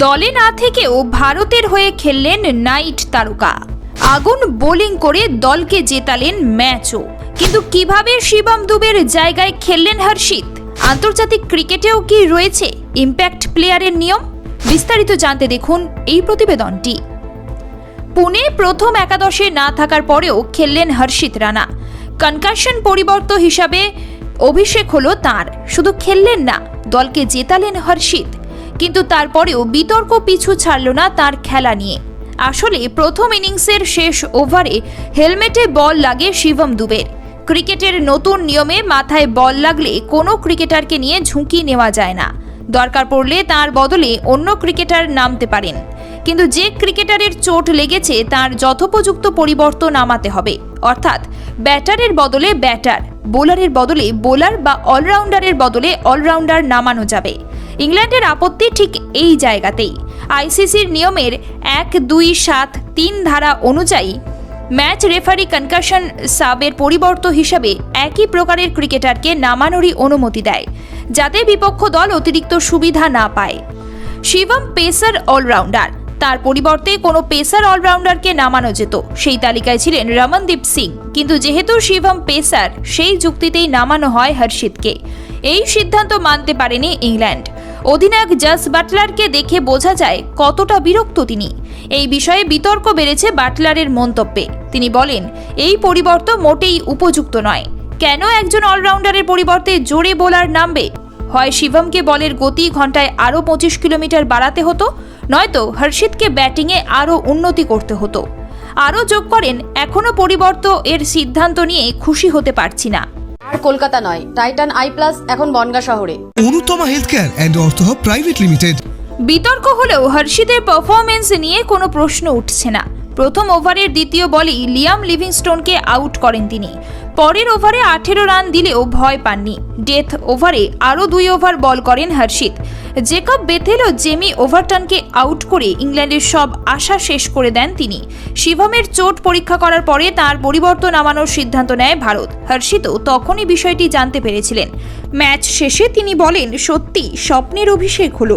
দলে না থেকেও ভারতের হয়ে খেললেন নাইট তারকা। আগুন বোলিং করে দলকে জেতালেন ম্যাচও। কিন্তু কীভাবে শিবম দুবের জায়গায় খেললেন হর্ষিত? আন্তর্জাতিক ক্রিকেটেও কি রয়েছে ইম্প্যাক্ট প্লেয়ারের নিয়ম? বিস্তারিত জানতে দেখুন এই প্রতিবেদনটি। পুনে প্রথম একাদশে না থাকার পরেও খেললেন হর্ষিত রানা। কনকাশন পরিবর্ত হিসাবে অভিষেক হলো তার। শুধু খেললেন না, দলকে জেতালেন হর্ষিত। কিন্তু তারপরেও বিতর্ক পিছু ছাড়ল না তার খেলা নিয়ে। আসলে প্রথম ইনিংসের শেষ ওভারে হেলমেটে বল লাগে শিবম দুবের। ক্রিকেটের নতুন নিয়মে মাথায় বল লাগলে কোনো ক্রিকেটারকে নিয়ে ঝুঁকি নেওয়া যায় না। দরকার পড়লে তার বদলে অন্য ক্রিকেটার নামতে পারেন। কিন্তু যে ক্রিকেটারের চোট লেগেছে তার যথোপযুক্ত পরিবর্তন নামাতে হবে। অর্থাৎ ব্যাটারের বদলে ব্যাটার, বোলারের বদলে বোলার বা অলরাউন্ডারের বদলে অলরাউন্ডার নামানো যাবে। ইংল্যান্ডের আপত্তি ঠিক এই জায়গাতেই। আইসিসির নিয়মের এক, দুই, সাত, তিন ধারা অনুযায়ী ম্যাচ রেফারি কনকাশন সাবের পরিবর্ত হিসাবে একই প্রকারের ক্রিকেটারকে নামানোরই অনুমতি দেয়, যাতে বিপক্ষ দল অতিরিক্ত সুবিধা না পায়। শিবম পেসার অলরাউন্ডার, তার পরিবর্তে কোনো পেসার অলরাউন্ডারকে নামানো যেত, সেই তালিকায় ছিলেন রমনদীপ সিং। কিন্তু যেহেতু শিবম পেসার সেই যুক্তিতেই নামানো হয় হর্ষিতকে, এই সিদ্ধান্ত মানতে পারেনি ইংল্যান্ড। অধিনায়ক জাস বাটলারকে দেখে বোঝা যায় কতটা বিরক্ত তিনি। এই বিষয়ে বিতর্ক বেড়েছে বাটলারের মন্তব্যে। তিনি বলেন, এই পরিবর্তন মোটেই উপযুক্ত নয়। কেন একজন অলরাউন্ডারের পরিবর্তে জোরে বোলার নামবে? হয় শিবমকে বলের গতি ঘন্টায় আরও পঁচিশ কিলোমিটার বাড়াতে হতো? নয়তো হর্ষিতকে ব্যাটিংয়ে আরও উন্নতি করতে হতো? আরও যোগ করেন এখনও পরিবর্ত এর সিদ্ধান্ত নিয়ে খুশি হতে পারছি না। কলকাতা নয় টাইটান আই প্লাস এখন বনগা শহরে। Anutama health care and ortho hub private limited বিতর্ক হলেও হর্ষিতের পারফরমেন্স নিয়ে কোনো প্রশ্ন উঠছে না। প্রথম ওভারের দ্বিতীয় বলেই লিয়াম লিভিংস্টোনকে আউট করেন তিনি। পরের ওভারে আঠেরো রান দিলেও ভয় পাননি। ডেথ ওভারে আরও দুই ওভার বল করেন হর্ষিত। জেকব বেথেল ও জেমি ওভারটনকে আউট করে ইংল্যান্ডের সব আশা শেষ করে দেন তিনি। শিভমের চোট পরীক্ষা করার পরে তার পরিবর্তন নামানোর সিদ্ধান্ত নেয় ভারত। হর্ষিতও তখনই বিষয়টি জানতে পেরেছিলেন। ম্যাচ শেষে তিনি বলেন সত্যি স্বপ্নের অভিষেক হলো।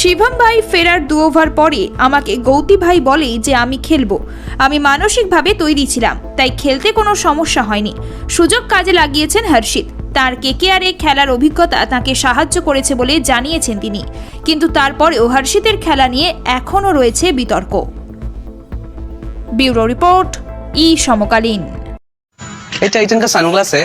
শিবম ভাই ফেরার দু ওভার পরে আমাকে গৌতী ভাই বলে যে আমি খেলবো আমি মানসিকভাবে তৈরি ছিলাম তাই খেলতে কোনো সমস্যা হয়নি সুযোগ কাজে লাগিয়েছেন হর্ষিত তার কেকেআরে খেলার অভিজ্ঞতা তাকে সাহায্য করেছে বলে জানিয়েছেন তিনি কিন্তু তারপরেও হর্ষিতের খেলা নিয়ে এখনও রয়েছে বিতর্ক ব্যুরো রিপোর্ট ই সমকালীন ये टाइटन का सनग्लास है